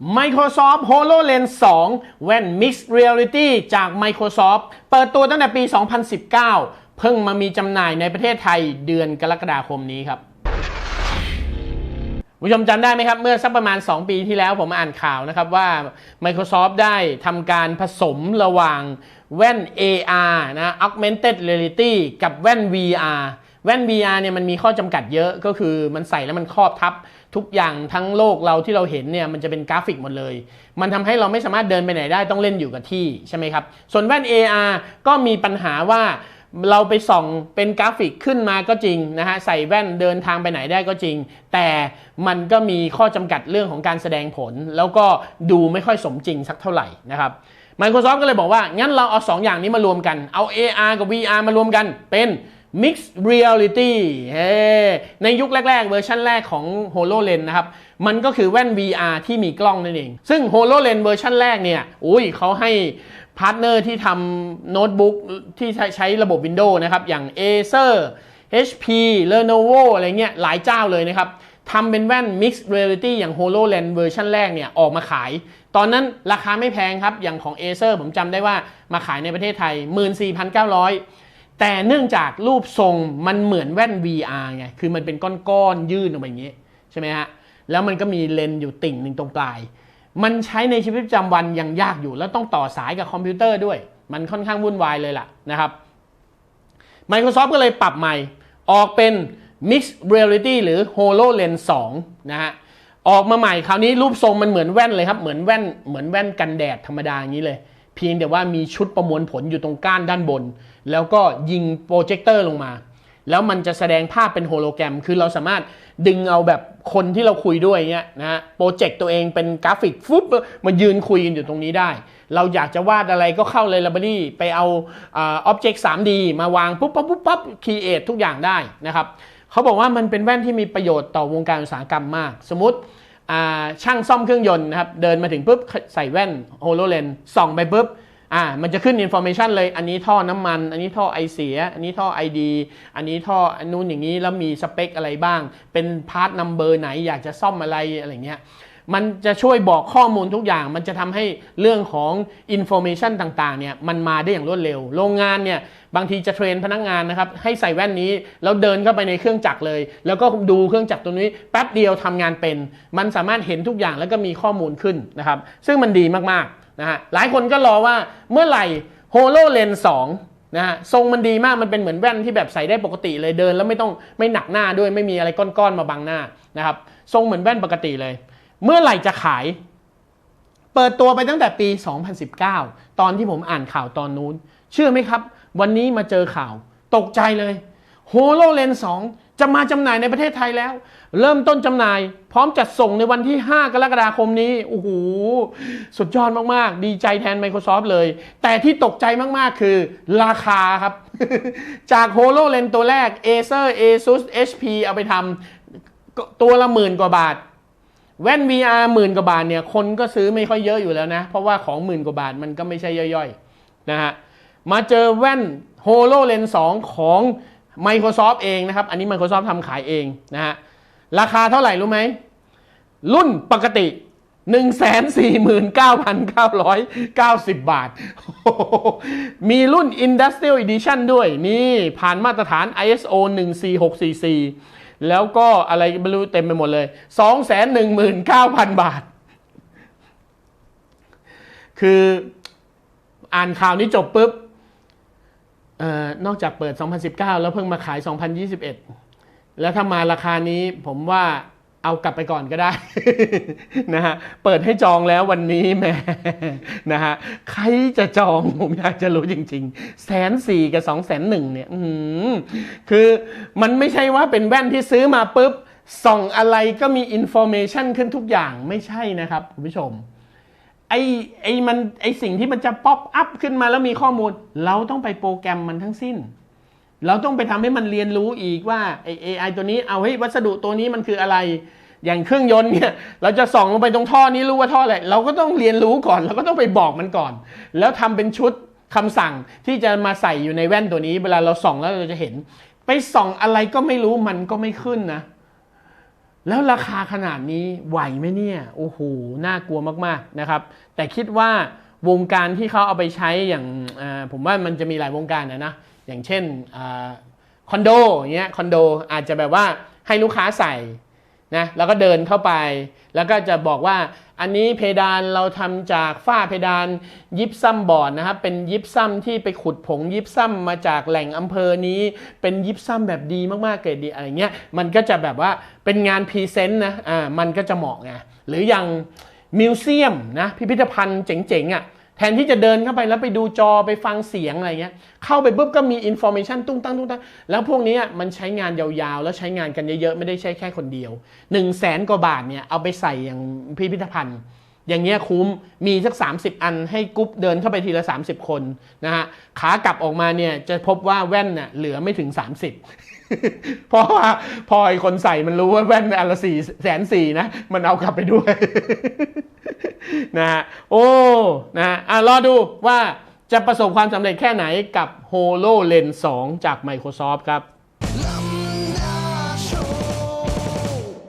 Microsoft HoloLens 2 แว่น Mixed Reality จาก Microsoft เปิดตัวตั้งแต่ปี 2019 เพิ่งมามีจำหน่ายในประเทศไทยเดือนกรกฎาคมนี้ครับผู้ชมจำได้ไหมครับ เมื่อสักประมาณ 2 ปีที่แล้วผมอ่านข่าวนะครับว่า Microsoft ได้ทำการผสมระหว่างแว่น AR นะ Augmented Reality กับแว่น VR แว่น VR เนี่ยมันมีข้อจำกัดเยอะก็คือมันใส่แล้วมันครอบทับ ทุกอย่างทั้งโลกเราที่เราเห็นเนี่ยมันจะเป็นกราฟิกหมดเลย มันทำให้เราไม่สามารถเดินไปไหนได้ต้องเล่นอยู่กับที่ใช่ไหมครับ ส่วนแว่น AR ก็มีปัญหาว่าเราไปส่องเป็นกราฟิกขึ้นมาก็จริงนะฮะใส่แว่นเดินทางไปไหนได้ก็จริง แต่มันก็มีข้อจำกัดเรื่องของการแสดงผล แล้วก็ดูไม่ค่อยสมจริงสักเท่าไหร่นะครับ Microsoft ก็เลยบอกว่างั้นเราเอา 2 อย่างนี้มารวมกันเอา AR กับ VR มารวมกันเป็น Mixed Reality เฮ้ในยุคแรก ๆ เวอร์ชันแรกของ HoloLens นะครับ มันก็คือแว่น VR ที่มีกล้องนั่นเอง ซึ่ง HoloLens เวอร์ชันแรกเนี่ยอุ้ยเขาให้พาร์ทเนอร์ที่ทำโน้ตบุ๊กที่ใช้ใช้ระบบ Windows นะครับ อย่าง Acer HP Lenovo อะไรเงี้ยหลายเจ้าเลยนะครับทำเป็นแว่น Mixed Reality อย่าง HoloLens เวอร์ชันแรกเนี่ยออกมาขาย ตอนนั้นราคาไม่แพงครับ อย่างของ Acer ผมจำได้ว่ามาขายในประเทศไทย 14,900 แต่เนื่องจากรูปทรงมันเหมือนแว่น VR ไง คือมันเป็นก้อนๆยื่นออกมาอย่างนี้ใช่ไหมฮะ แล้วมันก็มีเลนส์อยู่ติ่งหนึ่งตรงปลาย มันใช้ในชีวิตประจำวันยังยากอยู่ แล้วต้องต่อสายกับคอมพิวเตอร์ด้วย มันค่อนข้างวุ่นวายเลยล่ะนะครับ Microsoft ก็เลยปรับใหม่ ออกเป็น Mixed Reality หรือ HoloLens 2 นะฮะ ออกมาใหม่คราวนี้รูปทรงมันเหมือนแว่นเลยครับ เหมือนแว่น เหมือนแว่นกันแดดธรรมดาอย่างนี้เลย เพียงแต่ว่ามีชุดประมวลผลอยู่ตรงก้านด้านบน แล้วก็ยิงโปรเจคเตอร์ลงมา แล้วมันจะแสดงภาพเป็นโฮโลแกรม คือเราสามารถดึงเอาแบบคนที่เราคุยด้วยเงี้ยนะฮะโปรเจกต์ตัวเองเป็นกราฟิกฟุบมายืนคุยกันอยู่ตรงนี้ได้ เราอยากจะวาดอะไรก็เข้าเลยลับรี่ไปเอาออบเจกต์ 3D มาวางปุ๊บปั๊บปุ๊บปั๊บครีเอททุกอย่างได้นะครับเขาบอกว่ามันเป็นแว่นที่มีประโยชน์ต่อวงการอุตสาหกรรมมาก สมมติช่างซ่อมเครื่องยนต์นะครับเดินมาถึงปุ๊บใส่แว่นโฮโลเลนส่องไปปุ๊บ อ่ามันจะขึ้นอินโฟเมชันเลย อันนี้ท่อน้ำมัน อันนี้ท่อไอเสีย อันนี้ท่อไอดี อันนี้ท่ออันนู้นอย่างนี้ แล้วมีสเปคอะไรบ้าง เป็นพาร์ทนัมเบอร์ไหน อยากจะซ่อมอะไรอะไรเงี้ย มันจะช่วยบอกข้อมูลทุกอย่าง มันจะทำให้เรื่องของอินโฟเมชันต่างๆเนี่ย มันมาได้อย่างรวดเร็ว โรงงานเนี่ย บางทีจะเทรนพนักงานนะครับ ให้ใส่แว่นนี้ แล้วเดินเข้าไปในเครื่องจักรเลย แล้วก็ดูเครื่องจักรตัวนี้ แป๊บเดียวทำงานเป็น มันสามารถเห็นทุกอย่างแล้วก็มีข้อมูลขึ้นนะครับ ซึ่งมันดีมากๆ นะฮะหลายคนก็รอว่าเมื่อไหร่ HoloLens 2นะฮะทรงมันดีมากมันเป็นเหมือนแว่นที่แบบใส่ได้ปกติเลยเดิน แล้วไม่ต้องไม่หนักหน้าด้วยไม่มีอะไรก้อนๆมาบังหน้านะครับทรงเหมือนแว่นปกติเลย เมื่อไหร่จะขาย เปิดตัวไปตั้งแต่ปี 2019 ตอนที่ผมอ่านข่าวตอนนู้น เชื่อไหมครับ วันนี้มาเจอข่าว ตกใจเลย HoloLens 2 จะมาจำหน่ายในประเทศไทยแล้ว เริ่มต้นจำหน่าย พร้อมจัดส่งในวันที่ 5 กรกฎาคมนี้โอ้โหสุดยอดมากๆ ดีใจแทน Microsoft เลย แต่ที่ตกใจมากๆคือราคาครับ จาก HoloLens ตัวแรก Acer Asus HP เอาไปทำตัวละหมื่นกว่าบาท แว่น VR หมื่นกว่าบาทเนี่ย คนก็ซื้อไม่ค่อยเยอะอยู่แล้วนะ เพราะว่าของหมื่นกว่าบาทมันก็ไม่ใช่ย่อยๆนะฮะมาเจอแว่น HoloLens 2 ของ Microsoft เองนะครับ อันนี้ Microsoft ทำขายเองนะฮะ ราคาเท่าไหร่รู้ไหม รุ่นปกติ 149,990 บาท มีรุ่น Industrial Edition ด้วย นี่ผ่านมาตรฐาน ISO 14644 แล้วก็อะไรไม่รู้เต็มไปหมดเลย 219,000 บาท คืออ่านข่าวนี้จบปุ๊บ นอกจากเปิด 2019 แล้วเพิ่งมาขาย 2021 แล้วถ้ามาราคานี้ผมว่าเอากลับไปก่อนก็ได้นะฮะ เปิดให้จองแล้ววันนี้แม่นะฮะ ใครจะจองผมอยากจะรู้จริงๆ แสนสี่กับสองแสนหนึ่งเนี่ยคือมันไม่ใช่ว่าเป็นแว่นที่ซื้อมาปุ๊บ ส่องอะไรก็มีอินโฟเมชันขึ้นทุกอย่างไม่ใช่นะครับคุณผู้ชม ไอ้ไอ้มันไอ้สิ่งที่มันจะป๊อปอัพขึ้นมาแล้วมีข้อมูล เราต้องไปโปรแกรมมันทั้งสิ้น เราต้องไปทำให้มันเรียนรู้อีกว่าไอ้ AI ตัวนี้เอาให้วัสดุตัวนี้มันคืออะไร อย่างเครื่องยนต์เนี่ยเราจะส่องลงไปตรงท่อนี้รู้ว่าท่ออะไรเราก็ต้องเรียนรู้ก่อน เราก็ต้องไปบอกมันก่อน แล้วทำเป็นชุดคำสั่งที่จะมาใส่อยู่ในแว่นตัวนี้ เวลาเราส่องแล้วเราจะเห็น ไปส่องอะไรก็ไม่รู้มันก็ไม่ขึ้นนะ แล้วราคาขนาดนี้ไหวไหมเนี่ย โอ้โห น่ากลัวมากๆนะครับ แต่คิดว่าวงการที่เขาเอาไปใช้อย่างผมว่ามันจะมีหลายวงการนะนะ อย่างเช่นอคอนโดอย่างเงี้ยคอนโดอาจจะแบบว่าให้ลูกค้าใส่ นะแล้วก็เดินเข้าไป แล้วก็จะบอกว่าอันนี้เพดานเราทำจากฝ้าเพดานยิปซัมบอร์ดนะครับเป็นยิปซัมที่ไปขุดผงยิปซัมมาจากแหล่งอำเภอนี้ เป็นยิปซัมแบบดีมากๆเกรดดีอะไรเงี้ยมันก็จะแบบว่าเป็นงานพรีเซนต์นะอ่ามันก็จะเหมาะไงหรืออย่างมิวเซียมนะพิพิธภัณฑ์เจ๋งๆอะ แทนที่จะเดินเข้าไปแล้วไปดูจอไปฟังเสียงอะไรเงี้ย เข้าไปปุ๊บก็มีอินโฟ a t ชันตุ้งตั้งตุ้งตั้งแล้วพวกนี้มันใช้งานยาวๆ แล้วใช้งานกันเยอะๆ ไม่ได้ใช้แค่คนเดียว1นึ่งแสนกว่าบาทเนี่ยเอาไปใส่อย่างพิพิธภัณฑ์ อย่างเงี้ยคุ้มมีสัก 30 อันให้กรุ๊ปเดินเข้าไปทีละ 30 คนนะฮะขากลับออกมาเนี่ยจะพบว่าแว่นน่ะเหลือไม่ถึง 30 เพราะว่าพอไอคนใส่มันรู้ว่าแว่นอันละสี่แสนสี่นะมันเอากลับไปด้วย นะฮะโอ้นะฮะอะรอดูว่าจะประสบความสำเร็จแค่ไหนกับ HoloLens 2 จาก Microsoft ครับ